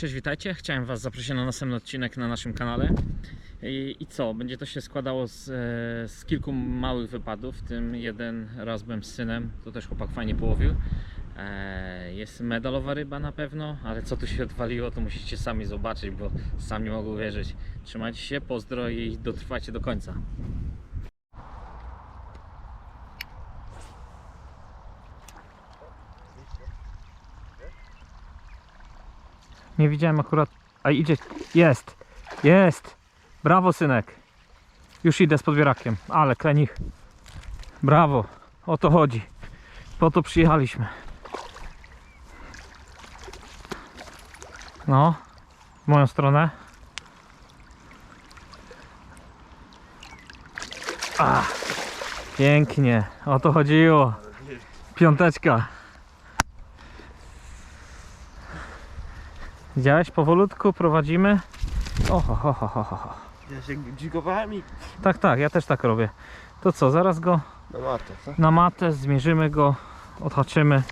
Cześć, witajcie. Chciałem Was zaprosić na następny odcinek na naszym kanale. I, i co? Będzie to się składało z, e, z kilku małych wypadów, w tym jeden raz byłem z synem, to też chłopak fajnie połowił. E, Jest medalowa ryba na pewno, ale co tu się odwaliło, to musicie sami zobaczyć, bo sam nie mogę uwierzyć. Trzymajcie się, pozdro i dotrwajcie do końca. Nie widziałem akurat. A idzie. Jest! Jest! Brawo, synek! Już idę z podbierakiem, ale klenich. Brawo! O to chodzi. Po to przyjechaliśmy. No, w moją stronę. A, pięknie. O to chodziło. Piąteczka. Widziałeś? Powolutku prowadzimy. Oho, ho, ho, ho, ho. Ja się dzikowałem i Tak, tak, ja też tak robię. To co, zaraz go na matę, co? na matę, zmierzymy go, odhaczymy.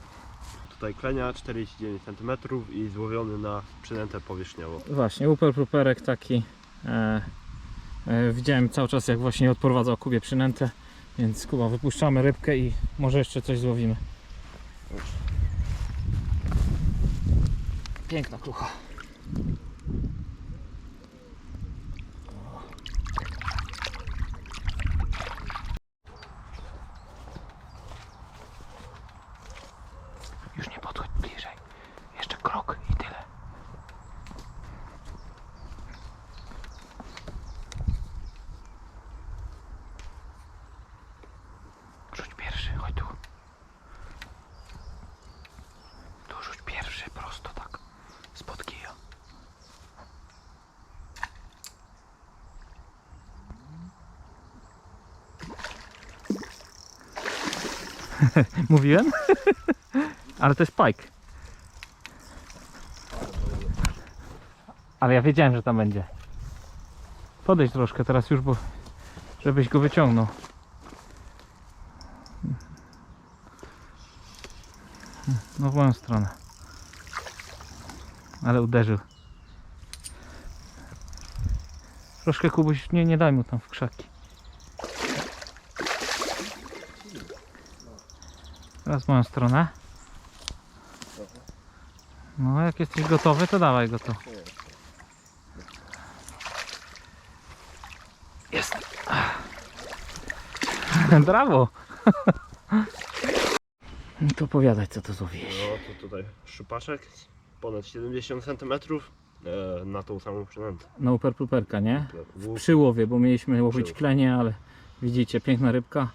Tutaj klenia 49 cm i złowiony na przynętę powierzchniową. Właśnie, upel properek taki. E, e, widziałem cały czas jak właśnie odprowadzał Kubie przynętę. Więc Kuba, wypuszczamy rybkę i może jeszcze coś złowimy. Piękna klucha. Już nie podchodź bliżej. Jeszcze krok i tyle. Rzuć pierwszy, chodź tu. Tu rzuć pierwszy, prosto tak. Spod kija. Mówiłem? Ale to jest pike. Ale ja wiedziałem, że tam będzie. Podejdź troszkę teraz już, bo żebyś go wyciągnął. No w moją stronę. Ale uderzył. Troszkę Kubuś, nie, nie daj mu tam w krzaki. Teraz w moją stronę. No jak jesteś gotowy, to dawaj go to. Jest. Brawo. No to opowiadaj co to złowiłeś. No to tutaj szupaszek ponad 70 cm e, na tą samą przynętę. No upper pluperka, nie? Łuk, Przy łowie, bo mieliśmy łowić klenie, ale widzicie, piękna rybka.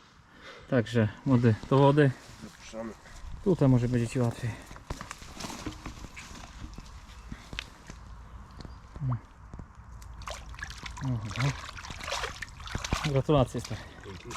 Także młody do wody. Wypuszczamy. Tutaj może będzie Ci łatwiej. Mm. Oho. Gratulacje stary. Dzięki.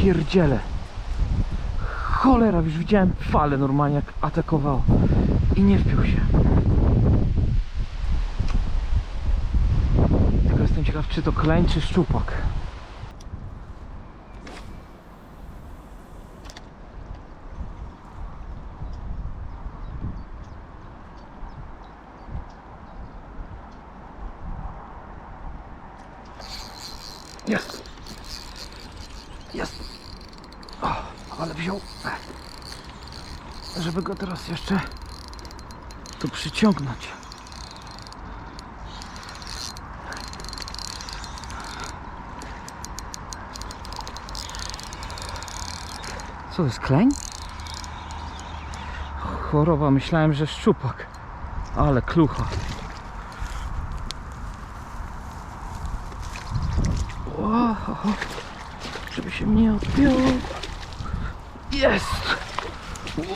Ja pierdzielę! Cholera, już widziałem falę normalnie jak atakował i nie wpił się. Tylko jestem ciekaw, czy to kleń, szczupak. Jest! ale wziął. Żeby go teraz jeszcze tu przyciągnąć. Co to jest kleń? Choroba, myślałem, że szczupak. Ale klucha. Wow, żeby się mnie odbiło. Jest! Wow,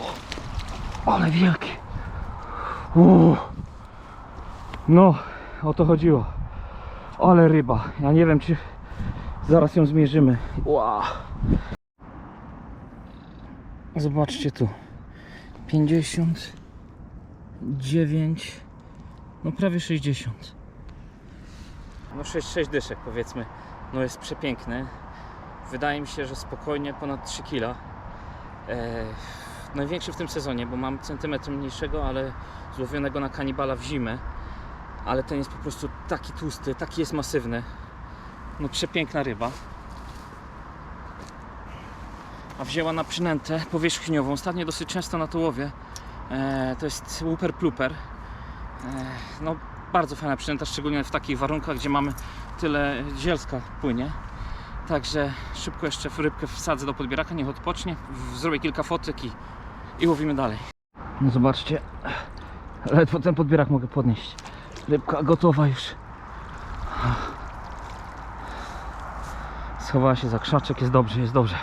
ale wielki. Uuu. No, o to chodziło. Ale ryba. Ja nie wiem, czy zaraz ją zmierzymy. Wow. Zobaczcie tu. 59, no prawie 60. No 6, 6 dyszek powiedzmy. No jest przepiękny. Wydaje mi się, że spokojnie ponad 3 kg. E, największy w tym sezonie, bo mam centymetr mniejszego, ale złowionego na kanibala w zimę. Ale ten jest po prostu taki tłusty, taki jest masywny. No przepiękna ryba. A wzięła na przynętę powierzchniową. Ostatnio dosyć często na to łowię. E, to jest Whooper Pluper. E, no bardzo fajna przynęta, szczególnie w takich warunkach, gdzie mamy tyle zielska płynie. Także szybko jeszcze rybkę wsadzę do podbieraka, niech odpocznie, zrobię kilka fotek i, i łowimy dalej. No zobaczcie, ledwo ten podbierak mogę podnieść. Rybka gotowa już. Schowała się za krzaczek, jest dobrze, jest dobrze.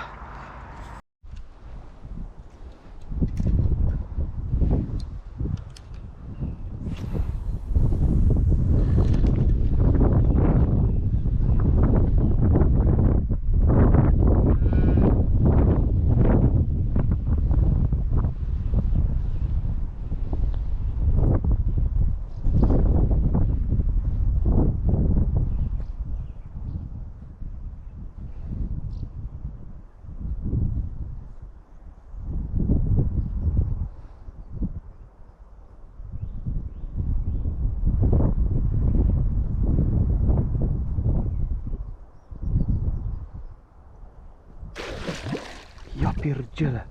Ja pierdzielę.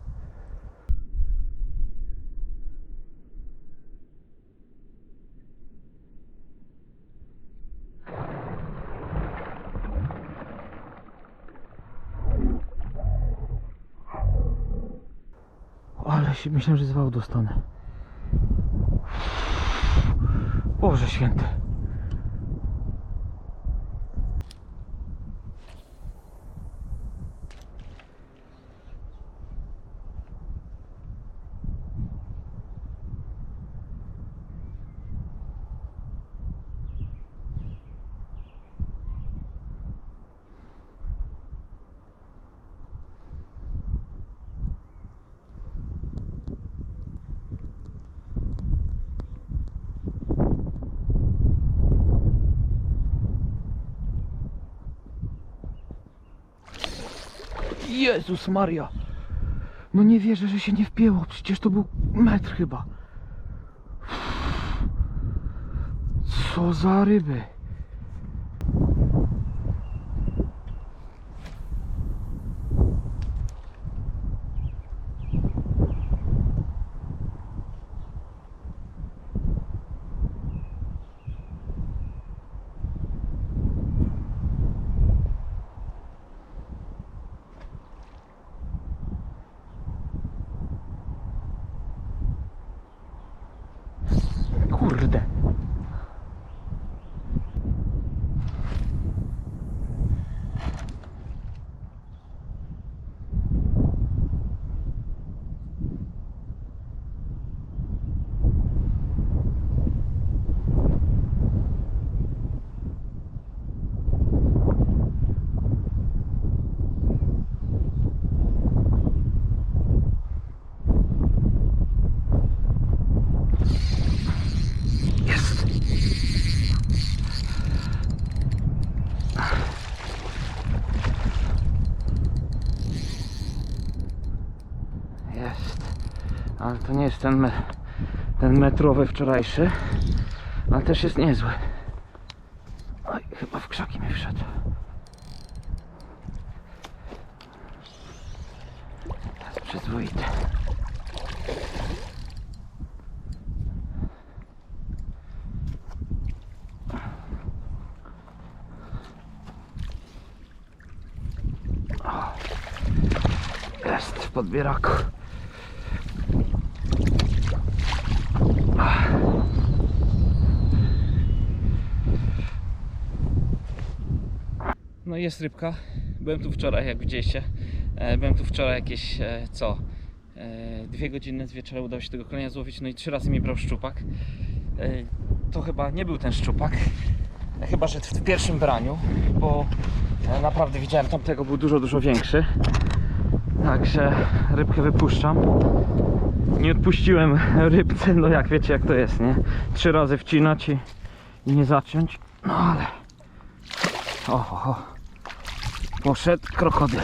Ale się myślałem, że zwał dostanę. Boże święty. Jezus Maria. No nie wierzę, że się nie wpięło. Przecież to był metr chyba. Co za ryby. Kurde. Jest. Jest. Ale to nie jest ten, me, ten metrowy wczorajszy. Ale też jest niezły. Oj, chyba w krzaki mi wszedł. Jest przyzwoity. Jest w podbieraku. No jest rybka. Byłem tu wczoraj, jak widzieliście. E, Byłem tu wczoraj jakieś, e, co? E, Dwie godziny z wieczora udało się tego kolenia złowić, no i trzy razy mi brał szczupak. To chyba nie był ten szczupak, chyba że w pierwszym braniu, bo naprawdę widziałem tamtego, był dużo, dużo większy. Także rybkę wypuszczam. Nie odpuściłem rybce, no jak wiecie jak to jest, nie? Trzy razy wcinać i, i nie zaciąć. No ale... O, o, o. Poszedł krokodyl.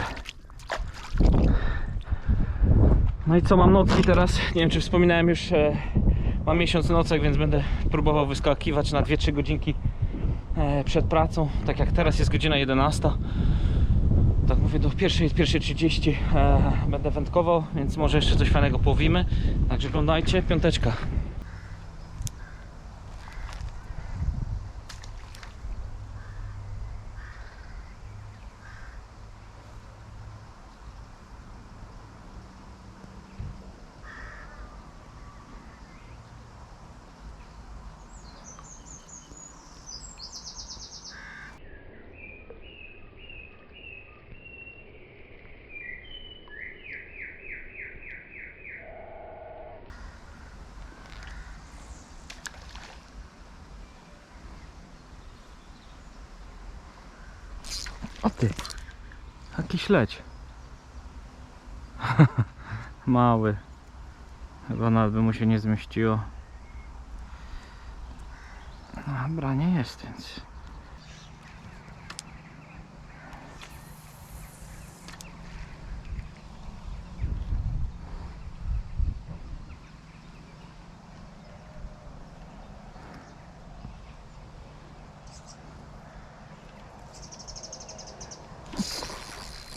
No i co, mam nocki teraz? Nie wiem czy wspominałem już, e, mam miesiąc nocek, więc będę próbował wyskakiwać na 2-3 godzinki e, przed pracą. Tak jak teraz jest godzina 11 tak mówię, do pierwszej, pierwszej 30 e, będę wędkował, więc może jeszcze coś fajnego połowimy. Także oglądajcie, piąteczka. O ty, jaki śledź. Mały. Chyba nawet by mu się nie zmieściło. Dobra, nie jest, więc...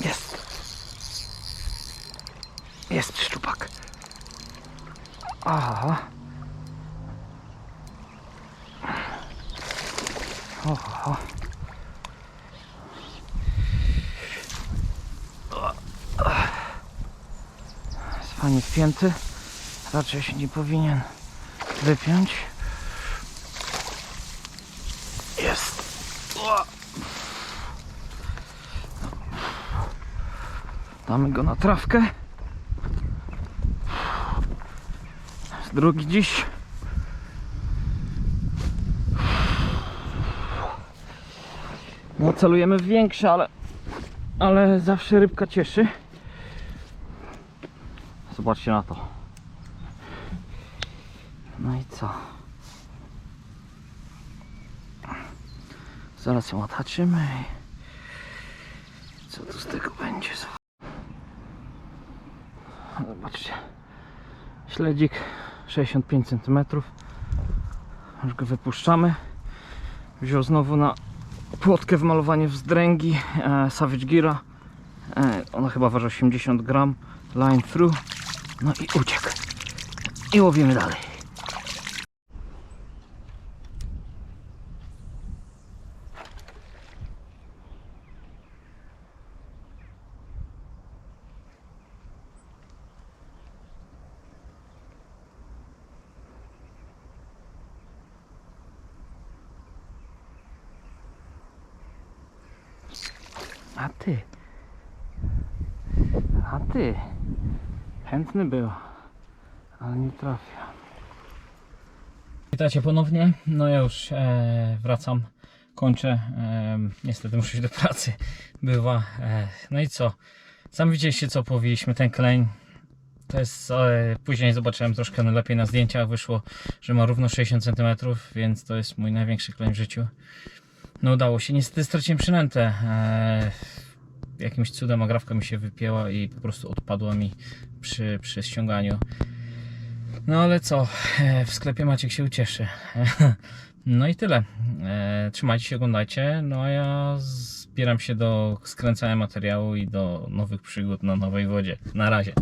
Jest. Jest szczupak. Aha. Oho. Jest fajnie wpięty. Raczej się nie powinien wypiąć. Jest. Damy go na trawkę. Drugi dziś. No celujemy w większe, ale, ale zawsze rybka cieszy. Zobaczcie na to. No i co? Zaraz ją co tu z tego będzie? Zobaczcie. Śledzik 65 cm. Już go wypuszczamy. Wziął znowu na płotkę w malowanie wzdręgi e, Savage Gira. E, ona chyba waży 80 gram. Line through. No i uciekł. I łowimy dalej. A ty. A ty. Chętny był, ale nie trafia. Witajcie ponownie. No ja już e, wracam, kończę. E, niestety muszę iść do pracy. Bywa. E, no i co? Sam widzieliście co powieliśmy ten kleń. To jest, e, później zobaczyłem troszkę lepiej na zdjęciach, wyszło, że ma równo 60 cm, więc to jest mój największy kleń w życiu. No udało się. Niestety straciłem przynętę. Eee, jakimś cudem agrafka mi się wypięła i po prostu odpadła mi przy, przy ściąganiu. No ale co, eee, w sklepie Maciek się ucieszy. No i tyle. Eee, trzymajcie się, oglądajcie. No a ja zbieram się do skręcania materiału i do nowych przygód na nowej wodzie. Na razie.